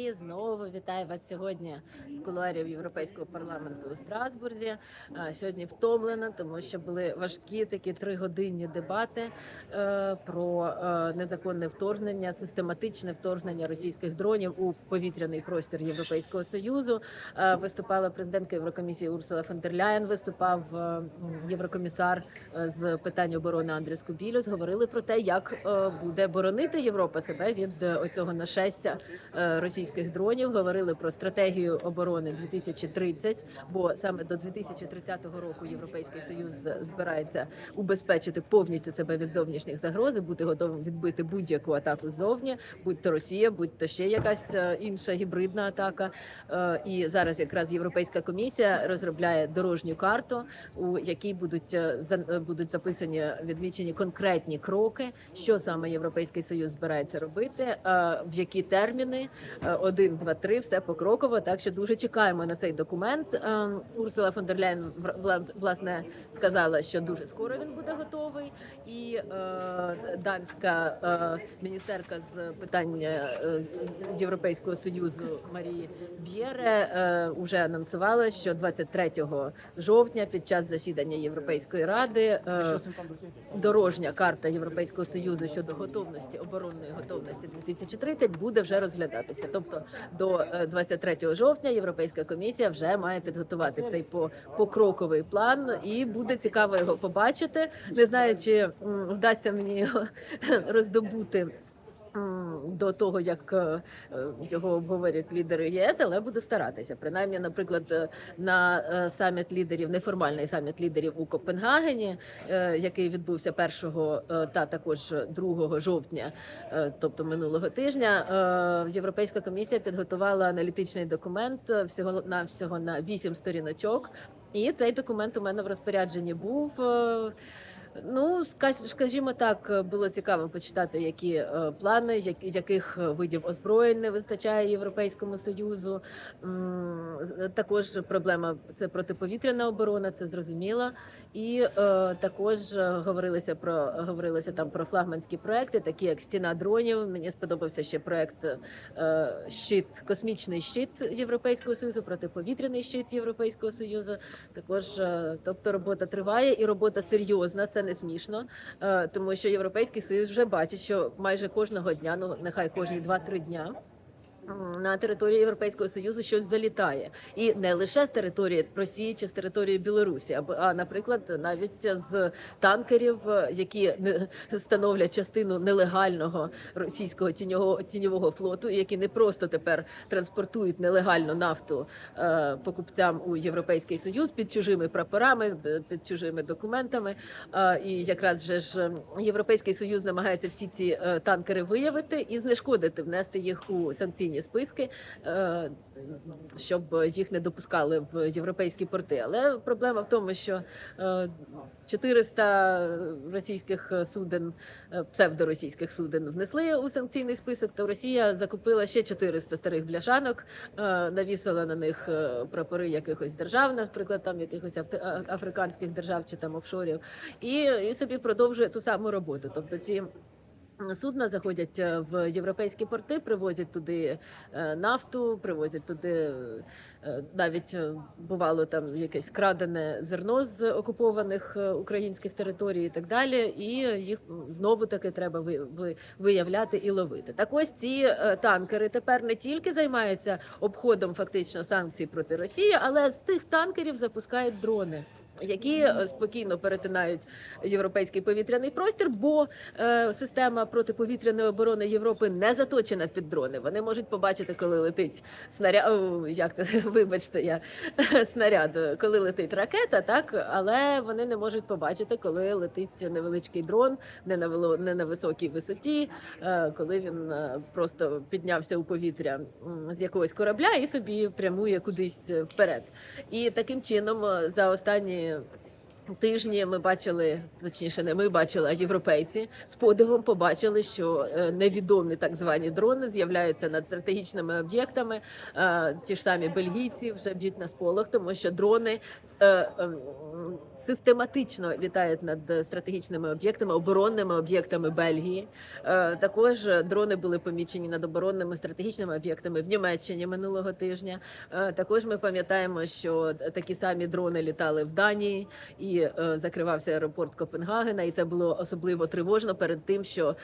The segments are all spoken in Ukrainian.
І знову вітаю вас сьогодні з кулуарів Європейського парламенту у Страсбурзі. Сьогодні втомлена, тому що були важкі такі тригодинні дебати е, про е, незаконне вторгнення, систематичне вторгнення російських дронів у повітряний простір Європейського союзу. Е, Виступала президентка Єврокомісії Урсула фон дер Ляєн, виступав е, єврокомісар е, з питань оборони Андрес Кубілюс. Говорили про те, як е, буде боронити Європа себе від е, оцього нашестя е, російських дронів. Говорили про стратегію оборони 2030, бо саме до 2030 року Європейський Союз збирається убезпечити повністю себе від зовнішніх загроз, бути готовим відбити будь-яку атаку ззовні, будь то Росія, будь то ще якась е, інша гібридна атака. Е, І зараз якраз Європейська комісія розробляє дорожню карту, у якій будуть е, будуть записані відмічені конкретні кроки, що саме Європейський Союз збирається робити, в які терміни Е, один, два, три, все покроково. Так що дуже чекаємо на цей документ. Е, Урсула фон дер Ляйн власне сказала, що дуже скоро він буде готовий. І е, данська е, міністерка з питань е, Європейського союзу Марії Б'єре е, вже анонсувала, що 23 жовтня під час засідання Європейської ради е, дорожня карта Європейського союзу щодо готовності оборонної готовності 2030 буде вже розглядатися. Тобто до е, 23 жовтня Європейська комісія вже має підготувати цей по- покроковий план, і буде цікаво його побачити. Не знаю, чи вдасться мені його роздобути. До того як е, е, його обговорять лідери ЄС, але буду старатися. Принаймні, наприклад, е, на саміт лідерів, неформальний саміт лідерів у Копенгагені, який відбувся 1 е, та також 2 жовтня, тобто минулого тижня, Європейська комісія підготувала аналітичний документ всього на всього на 8 сторіночок. І цей документ у мене в розпорядженні був. Ну, скажімо так, було цікаво почитати, які е, плани, яких видів озброєнь не вистачає Європейському Союзу. Також проблема це протиповітряна оборона, це зрозуміло. І е, також говорилося про говорилося там про флагманські проекти, такі як стіна дронів. Мені сподобався ще проект е, щит, космічний щит Європейського союзу, протиповітряний щит Європейського союзу. Також, тобто, робота триває і робота серйозна. Це не смішно, е, тому що Європейський союз вже бачить, що майже кожного дня, ну нехай кожні 2-3 дня. На території Європейського союзу щось залітає, і не лише з території Росії чи з території Білорусі, а, наприклад, навіть з танкерів, які не становлять частину нелегального російського тіньового тіньового флоту, які не просто тепер транспортують нелегальну нафту е, покупцям у Європейський Союз під чужими прапорами, під чужими документами. Е, І якраз же ж Європейський Союз намагається всі ці е, танкери виявити і знешкодити, внести їх у санкційні списки, е, щоб їх не допускали в європейські порти. Але проблема в тому, що е, 400 російських суден, е, псевдоросійських суден внесли у санкційний список, то Росія закупила ще 400 старих бляшанок, е, навісила на них е, прапори якихось держав, наприклад, там якихось африканських держав чи там офшорів, і, і собі продовжує ту саму роботу. Тобто ці. Судна заходять е, в європейські порти, привозять туди е, нафту, привозять туди е, навіть бувало там якесь крадене зерно з окупованих українських територій і так далі. І їх знову таки треба ви- ви- виявляти і ловити. Так ось ці танкери тепер не тільки займаються обходом фактично санкцій проти Росії, але з цих танкерів запускають дрони. Які е, спокійно перетинають європейський повітряний простір, бо е, система протиповітряної оборони Європи не заточена під дрони. Вони можуть побачити, коли летить снаряд. Як це вибачте, я снаряд, коли летить ракета, так але вони не можуть побачити, коли летить невеличкий дрон, не на не на високій висоті, е, коли він просто піднявся у повітря з якогось корабля і собі прямує кудись вперед. І таким чином за останні тижні ми бачили, точніше, не ми бачили, а європейці з подивом побачили, що е, невідомі так звані дрони з'являються над стратегічними об'єктами. Е, Ті ж самі бельгійці вже б'ють на сполох, тому що дрони е, е, систематично літають над стратегічними об'єктами, оборонними об'єктами Бельгії. Е, Також дрони були помічені над оборонними стратегічними об'єктами в Німеччині минулого тижня. Е, Також ми пам'ятаємо, що такі самі дрони літали в Данії і е, закривався аеропорт Копенгагена. І це було особливо тривожно перед тим, що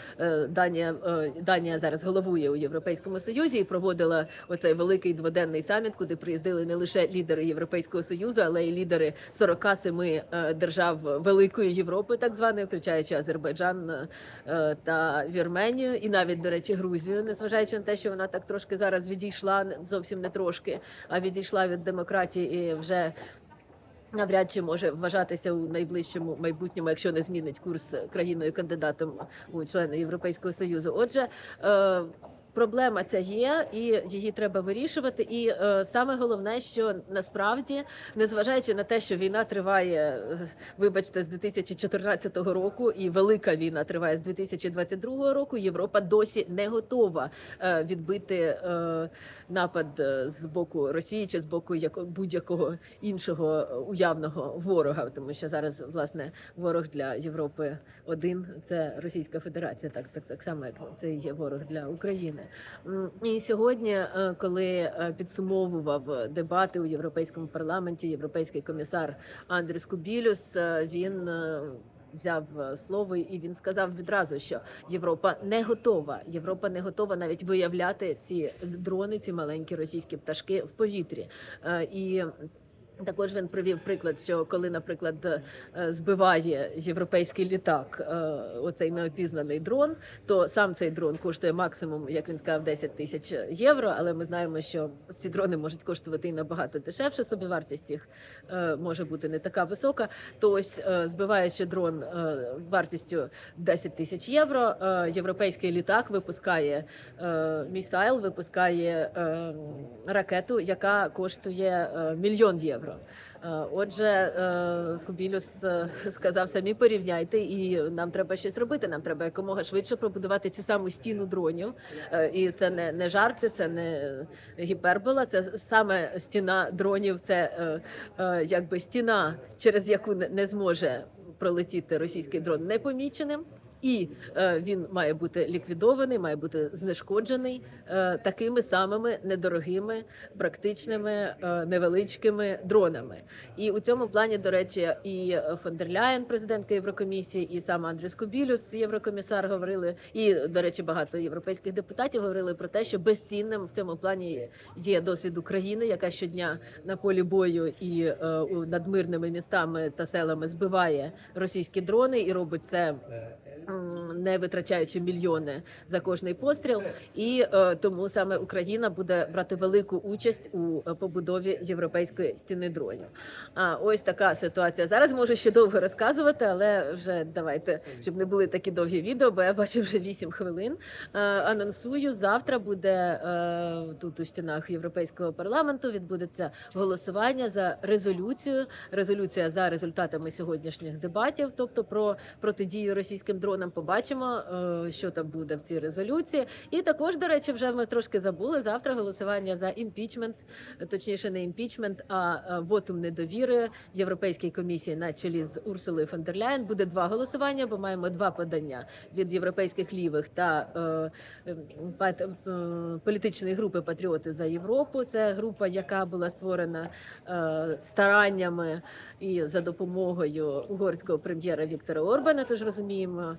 Данія Данія зараз головує у Європейському Союзі і проводила оцей великий дводенний саміт, куди приїздили не лише лідери Європейського союзу, але й лідери 47 е, держав Великої Європи, так званої, включаючи Азербайджан е, та Вірменію, і навіть до речі, Грузію, незважаючи на те, що вона так трошки зараз відійшла зовсім не трошки, а відійшла від демократії і вже. Навряд чи може вважатися у найближчому майбутньому, якщо не змінить курс країною кандидатом у члени Європейського союзу. Отже, е, проблема ця є, і її треба вирішувати. І е, саме головне, що насправді, незважаючи на те, що війна триває, е, вибачте, з 2014 року, і велика війна триває з 2022 року. Європа досі не готова е, відбити е, напад е, з боку Росії чи з боку яко- будь-якого іншого е, уявного ворога, тому що зараз власне ворог для Європи один це Російська Федерація, так так так само як це є ворог для України. І сьогодні, е, коли е, підсумовував дебати у європейському парламенті, європейський комісар Андрюс Кубілюс, е, він. Взяв слово і він сказав відразу, що Європа не готова. Європа не готова навіть виявляти ці дрони, ці маленькі російські пташки в повітрі. І також він привів приклад, що коли, наприклад, е, збиває європейський літак, е, оцей неопізнаний дрон, то сам цей дрон коштує максимум, як він сказав, 10 тисяч євро. Але ми знаємо, що ці дрони можуть коштувати і набагато дешевше. Собівартість їх е, може бути не така висока. То ось збиваючи дрон вартістю 10 тисяч євро, європейський літак випускає місайл, випускає ракету, яка коштує мільйон євро. Е, Отже, е, Кубілюс е, сказав самі порівняйте, і нам треба щось робити. Нам треба якомога швидше побудувати цю саму стіну дронів. І це не, не жарти, це не гіпербола. Це саме стіна дронів. Це якби стіна, через яку не зможе пролетіти російський дрон непоміченим. І е, він має бути ліквідований, має бути знешкоджений е, такими самими недорогими, практичними, е, невеличкими дронами. І у цьому плані, до речі, і фон дер Ляєн, президентка Єврокомісії, і сам Андрій Скобілюс, єврокомісар, говорили, і до речі, багато європейських депутатів говорили про те, що безцінним в цьому плані є досвід України, яка щодня на полі бою і над мирними містами та селами збиває російські дрони і робить це. Не витрачаючи мільйони за кожний постріл, і е, тому саме Україна буде брати велику участь у е, побудові європейської стіни дронів. А ось така ситуація. Зараз можу ще довго розказувати, але вже давайте, щоб не були такі довгі відео, бо я бачу вже 8 хвилин. Е, анонсую, завтра буде тут у стінах Європейського парламенту відбудеться голосування за резолюцію. Резолюція за результатами сьогоднішніх дебатів, тобто про протидію російським дронам. Побачимо, е, що там буде в цій резолюції. І також, до речі, вже ми трошки забули. Завтра голосування за імпічмент, точніше, не імпічмент, а е, вотум недовіри Європейській комісії на чолі з Урсулою фон дер Ляєн. Буде два голосування, бо маємо два подання від європейських лівих та е, е, пат- е, політичної групи Патріоти за Європу. Це група, яка була створена стараннями і за допомогою угорського прем'єра Віктора Орбана. Тож розуміємо,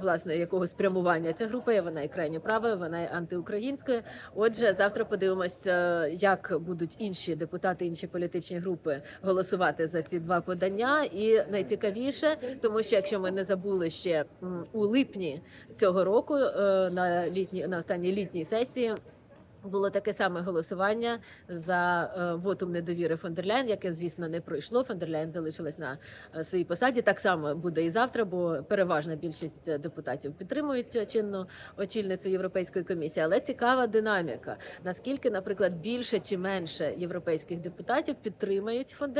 власне, якого спрямування ця група є. Вона і крайньо правою, вона і антиукраїнською. Отже, завтра подивимося, як будуть інші депутати, інші політичні групи голосувати за ці два подання. І найцікавіше, тому що якщо ми не забули ще у липні цього року е, на літній на останній літній сесії. Було таке саме голосування за е, вотум недовіри фон яке, звісно, не пройшло. Фон залишилась на е, своїй посаді. Так само буде і завтра, бо переважна більшість депутатів підтримують чинну очільницю Європейської комісії. Але цікава динаміка. Наскільки, наприклад, більше чи менше європейських депутатів підтримають фон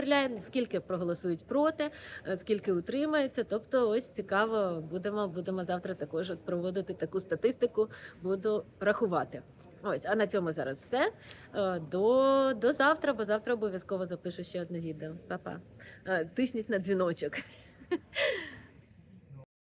скільки проголосують проти, е, скільки утримаються. Тобто, ось цікаво, будемо будемо завтра також проводити таку статистику. Буду рахувати. Ось, а на цьому зараз все. Е, До, до завтра, бо завтра обов'язково запишу ще одне відео. Па-па. Е, Тисніть на дзвіночок.